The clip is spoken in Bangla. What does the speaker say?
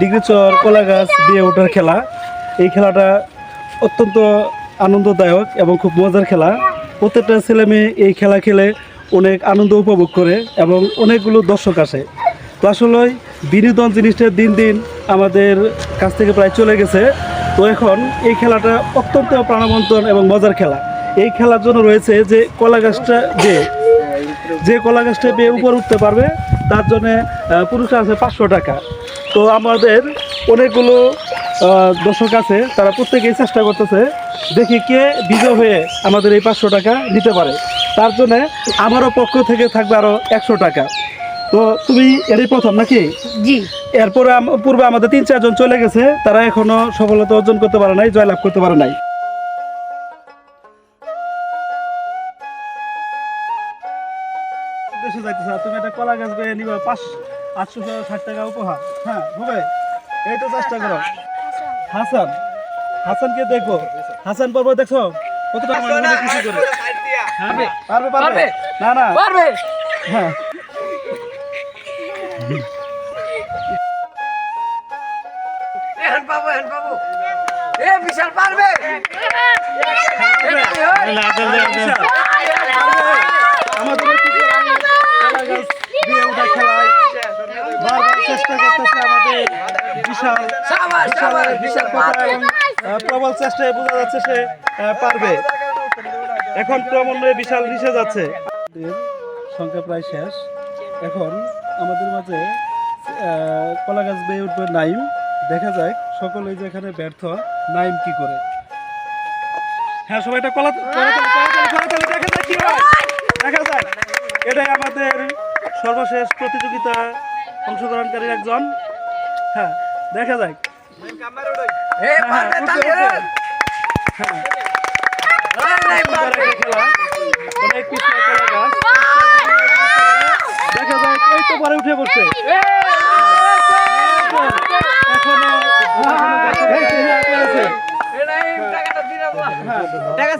ডিগ্রি চর, কলা গাছ দিয়ে ওঠার খেলা। এই খেলাটা অত্যন্ত আনন্দদায়ক এবং খুব মজার খেলা। প্রত্যেকটা ছেলে মেয়ে এই খেলা খেলে অনেক আনন্দ উপভোগ করে এবং অনেকগুলো দর্শক আসে। তো আসলে বিনোদন জিনিসটা দিন দিন আমাদের কাছ থেকে প্রায় চলে গেছে। তো এখন এই খেলাটা অত্যন্ত প্রাণবন্তন এবং মজার খেলা। এই খেলার জন্য রয়েছে যে কলা গাছটা যে যে কলা গাছটা বেয়ে উপর উঠতে পারবে, তার জন্য পুরস্কার আছে পাঁচশো টাকা। তো আমাদের অনেকগুলো দর্শক আছে তারা প্রত্যেকেই চেষ্টা করতেছে দেখি কে বিজয় হয়ে আমাদের এই পাঁচশো টাকা নিতে পারে। তার জন্যে আমারও পক্ষ থেকে থাকবে আরও একশো টাকা। তো তুমি এরই প্রথম নাকি? জি। এরপরে পূর্বে আমাদের তিন চারজন চলে গেছে তারা এখনও সফলতা অর্জন করতে পারে নাই জয়লাভ করতে পারে নাই। যাইতেছে আর তুমি একটা কলা গাছ বেয়ে নিবা পাঁচ আটশো ষাট টাকা উপহার। হ্যাঁ হবে এই তো চেষ্টা করো। হাসান হাসানকে দেখো। হাসান পর্ব দেখছ? কতটা মনে মনে খুশি করে। হ্যাঁ পারবে? পারবে না না। পারবে। হ্যাঁ। পাবো এখন পাবো। এ বিশাল পারবে আমাদের অতিথি কলা গাছ দিয়ে ওঠা খেলায় বারবার চেষ্টা করতেছে আমাদের বিশাল বিশাল প্রবল চেষ্টায় বোঝা যাচ্ছে সে পারবে। এখন ক্রমান্বয়ে বিশাল নিচে যাচ্ছে। সংখ্যা প্রায় শেষ। এখন আমাদের মাঝে আহ, কলা গাছ বেয়ে উঠবে নাইম। দেখা যাক সকলে যে এখানে ব্যর্থ নাইম কি করে। হ্যাঁ সবাই এটা কলা দেখা হয়। যাক। এটাই আমাদের সর্বশেষ প্রতিযোগিতা। অংশগ্রহণকারীর একজন। হ্যাঁ দেখা যাক। হ্যাঁ, হ্যাঁ, হ্যাঁ। দেখা যায় এই তো উঠে টাকা